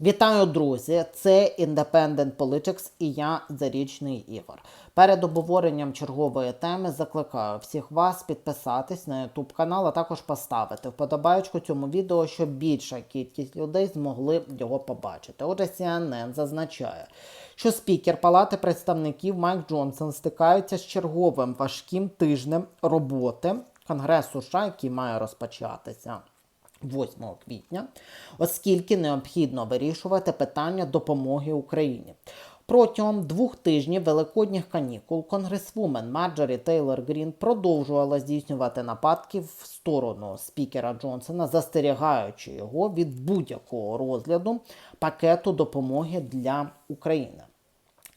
Вітаю, друзі! Це Independent Politics і я Зарічний Ігор. Перед обговоренням чергової теми закликаю всіх вас підписатись на YouTube канал, а також поставити вподобайку цьому відео, щоб більша кількість людей змогли його побачити. Отже, CNN зазначає, що спікер Палати представників Майк Джонсон стикається з черговим важким тижнем роботи Конгресу США, який має розпочатися. 8 квітня, оскільки необхідно вирішувати питання допомоги Україні. Протягом двох тижнів великодніх канікул конгресвумен Марджорі Тейлор Грін продовжувала здійснювати нападки в сторону спікера Джонсона, застерігаючи його від будь-якого розгляду пакету допомоги для України.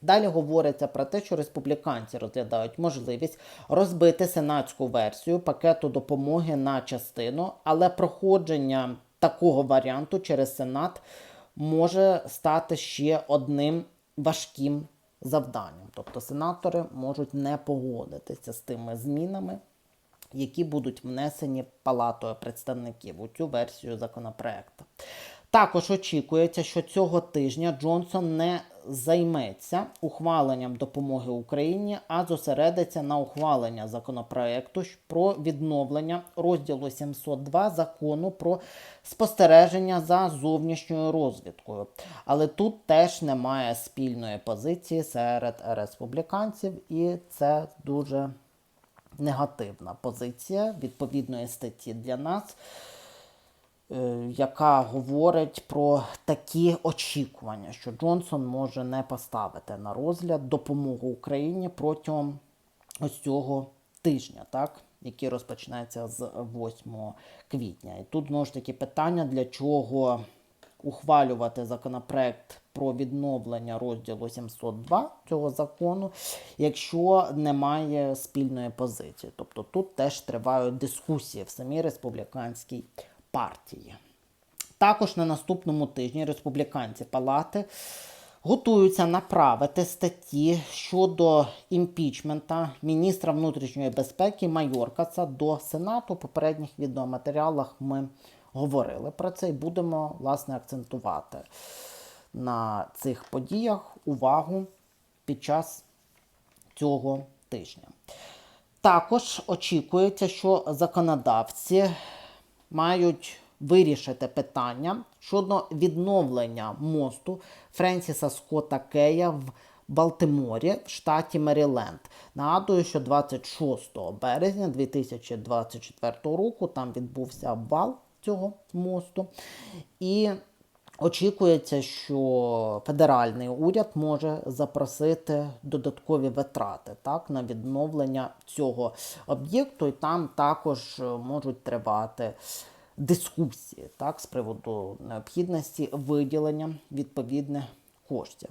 Далі говориться про те, що республіканці розглядають можливість розбити сенатську версію пакету допомоги на частину, але проходження такого варіанту через Сенат може стати ще одним важким завданням. Тобто сенатори можуть не погодитися з тими змінами, які будуть внесені Палатою представників у цю версію законопроекту. Також очікується, що цього тижня Джонсон не займеться ухваленням допомоги Україні, а зосередиться на ухвалення законопроекту про відновлення розділу 702 закону про спостереження за зовнішньою розвідкою. Але тут теж немає спільної позиції серед республіканців, і це дуже негативна позиція відповідної статті для нас. Е, яка говорить про такі очікування, що Джонсон може не поставити на розгляд допомогу Україні протягом ось цього тижня, так, який розпочнеться з 8 квітня. І тут знову ж таки питання, для чого ухвалювати законопроект про відновлення розділу 702 цього закону, якщо немає спільної позиції. Тобто тут теж тривають дискусії в самій республіканській партії. Також на наступному тижні республіканці палати готуються направити статті щодо імпічмента міністра внутрішньої безпеки Майоркаса до Сенату. У попередніх відеоматеріалах ми говорили про це і будемо власне акцентувати на цих подіях увагу під час цього тижня. Також очікується, що законодавці мають вирішити питання щодо відновлення мосту Френсіса Скотта Кея в Балтиморі в штаті Меріленд. Нагадую, що 26 березня 2024 року там відбувся обвал цього мосту. І Очікується, що федеральний уряд може запросити додаткові витрати так, на відновлення цього об'єкту, і там також можуть тривати дискусії так, з приводу необхідності виділення відповідних коштів.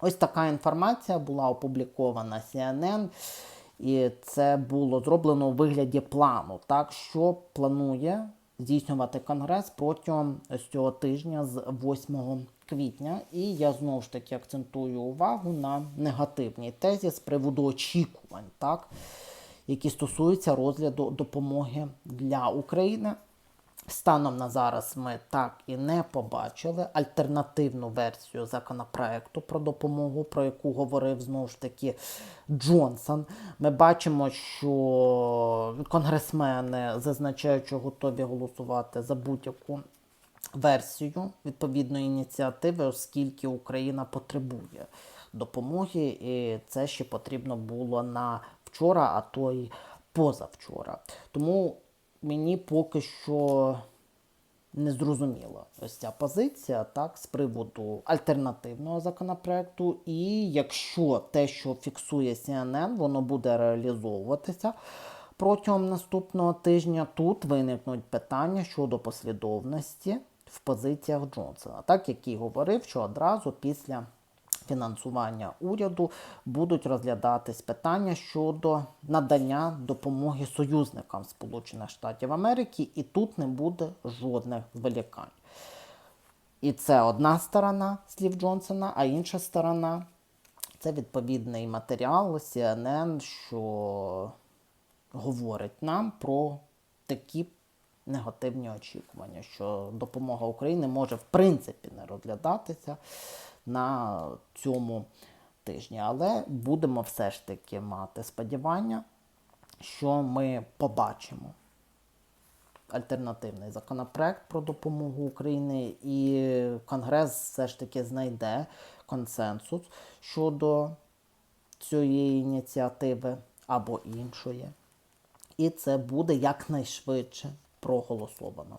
Ось така інформація була опублікована CNN, і це було зроблено у вигляді плану, так, що планує здійснювати конгрес протягом цього тижня з 8 квітня. І я знову ж таки акцентую увагу на негативній тезі з приводу очікувань, так, які стосуються розгляду допомоги для України. Станом на зараз ми так і не побачили альтернативну версію законопроекту про допомогу, про яку говорив знову ж таки Джонсон. Ми бачимо, що конгресмени зазначають, що готові голосувати за будь-яку версію відповідної ініціативи, оскільки Україна потребує допомоги, і це ще потрібно було на вчора, а то й позавчора. Тому мені поки що не зрозуміла ось ця позиція так, з приводу альтернативного законопроекту. І якщо те, що фіксує CNN, воно буде реалізовуватися протягом наступного тижня, тут виникнуть питання щодо послідовності в позиціях Джонсона, так який говорив, що одразу після фінансування уряду будуть розглядатись питання щодо надання допомоги союзникам Сполучених Штатів Америки, і тут не буде жодних зволікань. І це одна сторона слів Джонсона, а інша сторона це відповідний матеріал CNN, що говорить нам про такі негативні очікування, що допомога України може в принципі не розглядатися на цьому тижні. Але будемо все ж таки мати сподівання, що ми побачимо альтернативний законопроект про допомогу Україні, і Конгрес все ж таки знайде консенсус щодо цієї ініціативи або іншої. І це буде якнайшвидше проголосовано.